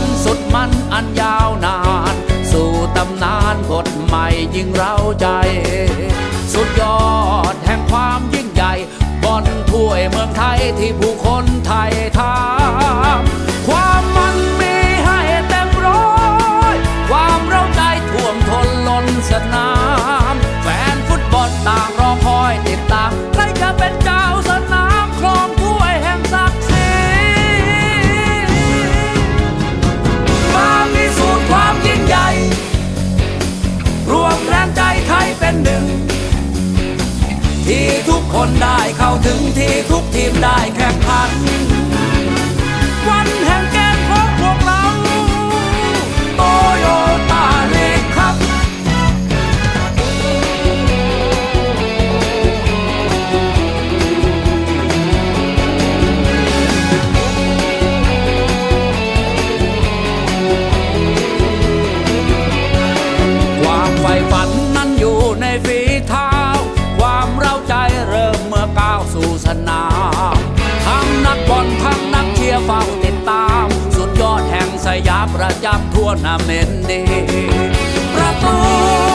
นสุดมันอันยาวนาน สู่ตำนานบทใหม่ยิ่งเร้าใจ สุดยอดแห่งความยิ่งใหญ่บอลถ้วยเมืองไทยที่ผู้คนไทยทำความมันมีให้เต็มร้อย ความเร้าใจท่วมทนล้นสนาม ทุกทีมได้แข่งขัน นามทั้งนักบอลทั้งนักเชียร์เฝ้าติดตาม สุดยอดแห่งสยามประจำทั่วนาเมนดีประตู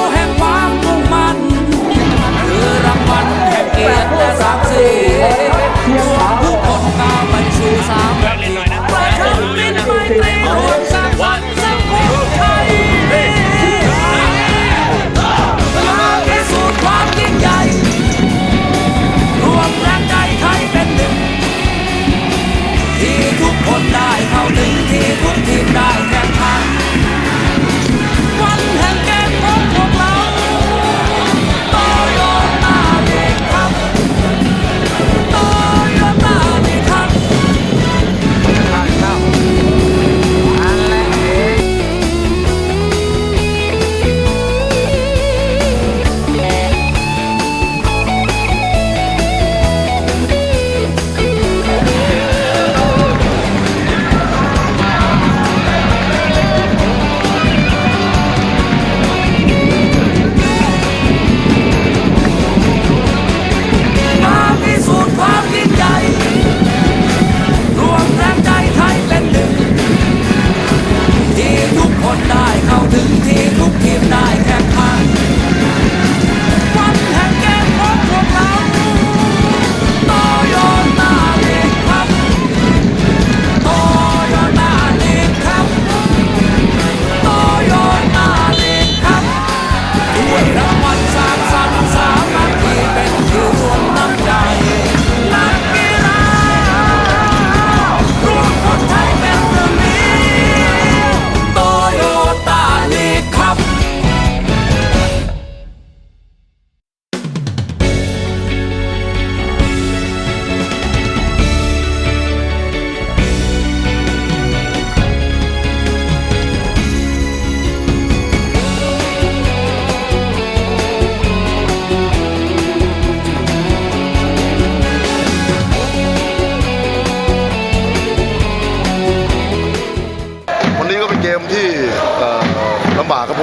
ถึงที่คุณทีมได้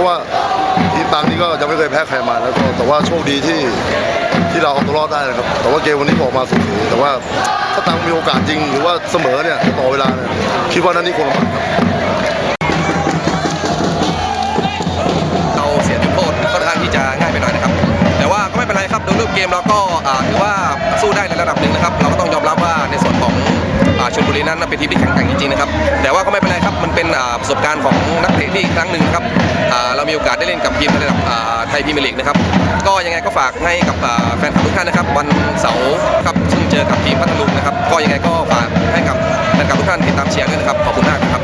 ราะว่าทีมตังนี้ก็ยังไม่เคยแพ้ใครมาแล้วก็แต่ว่าโชคดีที่ที่เราเอาตัวรอดได้นะครับ แต่ว่าเกมวันนี้ออกมาสุดสีแต่ว่าถ้าตังมีโอกาสจริงหรือว่าเสมอเนี่ยต่อเวลาเนี่ยคิดว่านั้นนี่คงลำบากครับ บุรีนั้นเป็นทีมที่แข็งแกร่งจริงๆนะครับแต่ว่าก็ไม่เป็นไรครับมันเป็นประสบการณ์ของนักเตะที่อีกครั้งหนึ่งครับเรามีโอกาสได้เล่นกับทีมระดับไทยพรีเมียร์ลีกนะครับก็ยังไงก็ฝากให้กับแฟนคลับทุกท่านนะครับ วันเสาร์ครับซึ่งเจอกับทีมพัทลุงนะครับ ก็ยังไงก็ฝากให้กับแฟนคลับทุกท่านติดตามเชียร์ด้วยนะครับขอบคุณมากครับ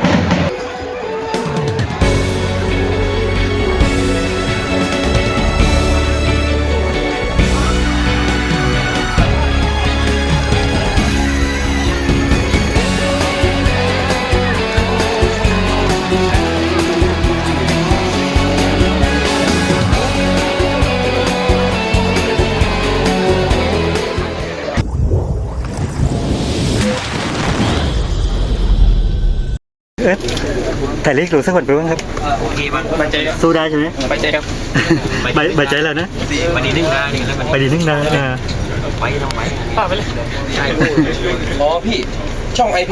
ถ่ายเลขหรูสักคนไปบ้างครับโอเคบ้างไปใจครับสู้ได้ใช่ไหมไปใจครับใบใบใจแล้วนะวันนี้นึ่งนานี่แล้วมันไปดีนึงนะเออไว้ต้องไว้ป้าไปเลยใช่อ๋อพี่ช่องไอพี